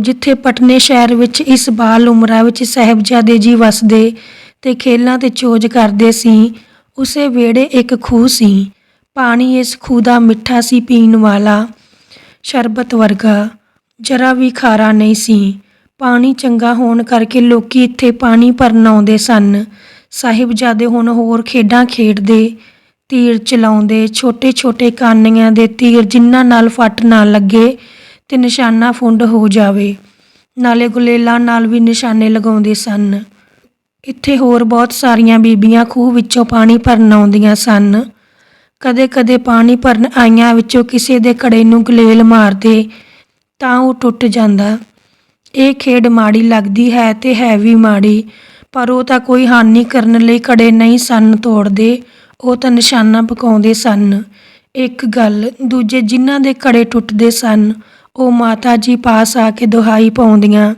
ਜਿੱਥੇ ਪਟਨੇ ਸ਼ਹਿਰ ਵਿੱਚ ਇਸ ਬਾਲ ਉਮਰਾ ਵਿੱਚ ਸਾਹਿਬਜ਼ਾਦੇ ਜੀ ਵਸਦੇ ਤੇ ਖੇਲਾਂ ਤੇ ਚੋਜ ਕਰਦੇ ਸੀ, ਉਸੇ ਵੇੜੇ ਇੱਕ ਖੂਹ ਸੀ। ਪਾਣੀ ਇਸ ਖੂਹ ਦਾ ਮਿੱਠਾ ਸੀ ਪੀਣ ਵਾਲਾ। ਸ਼ਰਬਤ ਵਰਗਾ, ਜਰਾ ਵੀ ਖਾਰਾ ਨਹੀਂ ਸੀ। ਪਾਣੀ ਚੰਗਾ ਹੋਣ ਕਰਕੇ ਲੋਕੀ ਇੱਥੇ ਪਾਣੀ ਭਰਨ ਆਉਂਦੇ ਸਨ। ਸਾਹਿਬਜ਼ਾਦੇ ਹੁਣ ਹੋਰ ਖੇਡਾਂ ਖੇਡਦੇ, ਤੀਰ ਚਲਾਉਂਦੇ ਛੋਟੇ ਛੋਟੇ ਕਾਨੀਆਂ ਦੇ ਤੀਰ ਜਿਨ੍ਹਾਂ ਨਾਲ ਫੱਟ ਨਾ ਲੱਗੇ। ਤੇ ਨਿਸ਼ਾਨਾ ਫੁੰਡ ਹੋ ਜਾਵੇ। ਨਾਲੇ ਗੁਲੇਲਾਂ ਨਾਲ ਵੀ ਨਿਸ਼ਾਨੇ ਲਗਾਉਂਦੇ ਸਨ। ਇੱਥੇ ਹੋਰ ਬਹੁਤ ਸਾਰੀਆਂ ਬੀਬੀਆਂ ਖੂਹ ਵਿੱਚੋਂ ਪਾਣੀ ਭਰਨ ਆਉਂਦੀਆਂ ਸਨ। ਕਦੇ-ਕਦੇ ਪਾਣੀ ਭਰਨ ਆਈਆਂ ਵਿੱਚੋਂ ਕਿਸੇ ਦੇ ਘੜੇ ਨੂੰ ਗਲੇਲ ਮਾਰਦੇ ਤਾਂ ਉਹ ਟੁੱਟ ਜਾਂਦਾ। ਇਹ ਖੇਡ ਮਾੜੀ ਲੱਗਦੀ ਹੈ ਤੇ ਹੈ ਵੀ ਮਾੜੀ, ਪਰ ਉਹ ਤਾਂ ਕੋਈ ਹਾਨੀ ਕਰਨ ਲਈ ਘੜੇ ਨਹੀਂ ਸਨ ਤੋੜਦੇ, ਉਹ ਤਾਂ ਨਿਸ਼ਾਨਾ ਪਕਾਉਂਦੇ ਸਨ। ਇੱਕ ਗੱਲ, ਦੂਜੇ ਜਿਨ੍ਹਾਂ ਦੇ ਘੜੇ ਟੁੱਟਦੇ ਸਨ ਉਹ ਮਾਤਾ ਜੀ ਪਾਸ ਆ ਕੇ ਦੁਹਾਈ ਪਾਉਂਦੀਆਂ।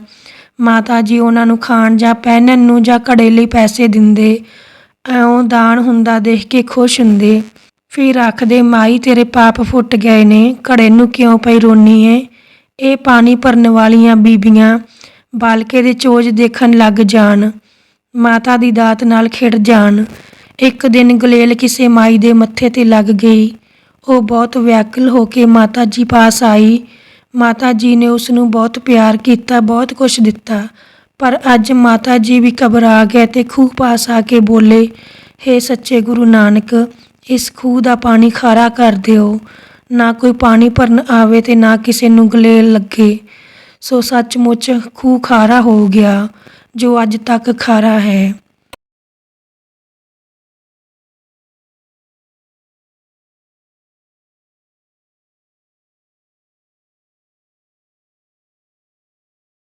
ਮਾਤਾ ਜੀ ਉਹਨਾਂ ਨੂੰ ਖਾਣ ਜਾਂ ਪਹਿਨਣ ਨੂੰ ਜਾਂ ਘੜੇ ਲਈ ਪੈਸੇ ਦਿੰਦੇ। ਐਉਂ ਦਾਨ ਹੁੰਦਾ ਦੇਖ ਕੇ ਖੁਸ਼ ਹੁੰਦੇ। ਫਿਰ ਆਖਦੇ, ਮਾਈ, ਤੇਰੇ ਪਾਪ ਫੁੱਟ ਗਏ ਨੇ। ਘੜੇ ਨੂੰ ਕਿਉਂ ਪਈ ਰੋਨੀ ਏ? ਇਹ ਪਾਣੀ ਭਰਨ ਵਾਲੀਆਂ ਬੀਬੀਆਂ ਬਾਲਕੇ ਦੇ ਚੋਜ ਦੇਖਣ ਲੱਗ ਜਾਣ। ਮਾਤਾ ਦੀ ਦਾਤ ਨਾਲ ਖਿੜ ਜਾਣ। ਇੱਕ ਦਿਨ ਗਲੇਲ ਕਿਸੇ ਮਾਈ ਦੇ ਮੱਥੇ ਤੇ ਲੱਗ ਗਈ। ਉਹ ਬਹੁਤ ਵਿਆਕਲ ਹੋ ਕੇ ਮਾਤਾ ਜੀ ਪਾਸ ਆਈ। ਮਾਤਾ ਜੀ ਨੇ ਉਸ ਨੂੰ ਬਹੁਤ ਪਿਆਰ ਕੀਤਾ, ਬਹੁਤ ਕੁਝ ਦਿੱਤਾ। ਪਰ ਅੱਜ ਮਾਤਾ ਜੀ ਵੀ ਘਬਰਾ ਗਏ ਤੇ ਖੂਹ ਪਾਸ ਆ ਕੇ ਬੋਲੇ, ਹੇ ਸੱਚੇ ਗੁਰੂ ਨਾਨਕ, ਇਸ ਖੂਹ ਦਾ ਪਾਣੀ ਖਾਰਾ ਕਰ ਦਿਓ। ਨਾ ਕੋਈ ਪਾਣੀ ਭਰਨ ਆਵੇ ਤੇ ਨਾ ਕਿਸੇ ਨੂੰ ਗਲੇਲ ਲੱਗੇ। ਸੋ ਸੱਚਮੁੱਚ ਖੂਹ ਖਾਰਾ ਹੋ ਗਿਆ, ਜੋ ਅੱਜ ਤੱਕ ਖਾਰਾ ਹੈ।